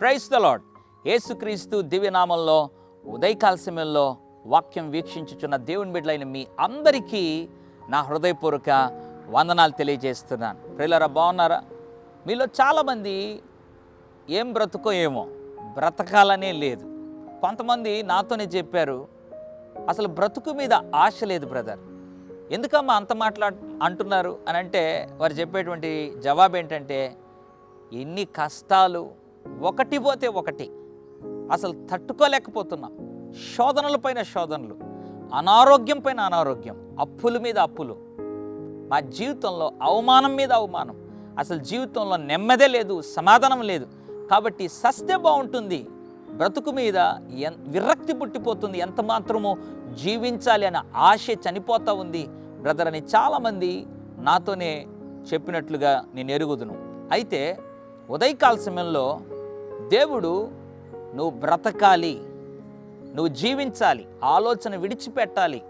Price the lord యేసుక్రీస్తు దివ్యనామంలో ఉదయకాల సమయంలో వాక్యం వీక్షించుచున్న దేవుని బిడ్డలైన మీ అందరికీ నా హృదయపూర్వక వందనాలు తెలియజేస్తున్నాను. ప్రిల్లరా బాగున్నారా? మీలో చాలామంది ఏం బ్రతుకో ఏమో బ్రతకాలనే లేదు. కొంతమంది నాతోనే చెప్పారు అసలు బ్రతుకు మీద ఆశ లేదు బ్రదర్. ఎందుకమ్మా అంత మాట్లా అంటున్నారు? అని అంటే వారు చెప్పేటువంటి జవాబు ఏంటంటే ఎన్ని కష్టాలు ఒకటి పోతే ఒకటి. అసలు తట్టుకోలేకపోతున్నాం. శోధనల పైన శోధనలు. అనారోగ్యం పైన అనారోగ్యం. అప్పుల మీద అప్పులు. మా జీవితంలో అవమానం మీద అవమానం. అసలు జీవితంలో నెమ్మదే లేదు సమాధానం లేదు. కాబట్టి సస్తే బాగుంటుంది. బ్రతుకు మీద ఎన్ విరక్తి పుట్టిపోతుంది. ఎంత మాత్రమో జీవించాలి అనే ఆశ చనిపోతూ ఉంది. బ్రదర్ అని చాలామంది నాతోనే చెప్పినట్లుగా నేను ఎరుగుదును. అయితే ఉదయకాల సమయంలో దేవుడు నువ్వు బ్రతకాలి. నువ్వు జీవించాలి. ఆలోచన విడిచిపెట్టాలి.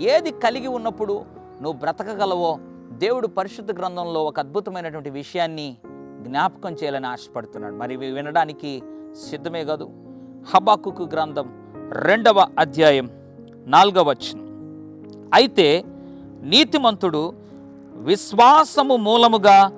ఏది కలిగి ఉన్నప్పుడు నువ్వు బ్రతకగలవో దేవుడు పరిశుద్ధ గ్రంథంలో ఒక అద్భుతమైనటువంటి విషయాన్ని జ్ఞాపకం చేయాలని ఆశపడుతున్నాడు. మరి వినడానికి సిద్ధమే కాదు. హబాకుకు గ్రంథం రెండవ అధ్యాయం నాలుగవ వచనం. అయితే నీతిమంతుడు విశ్వాసము మూలముగా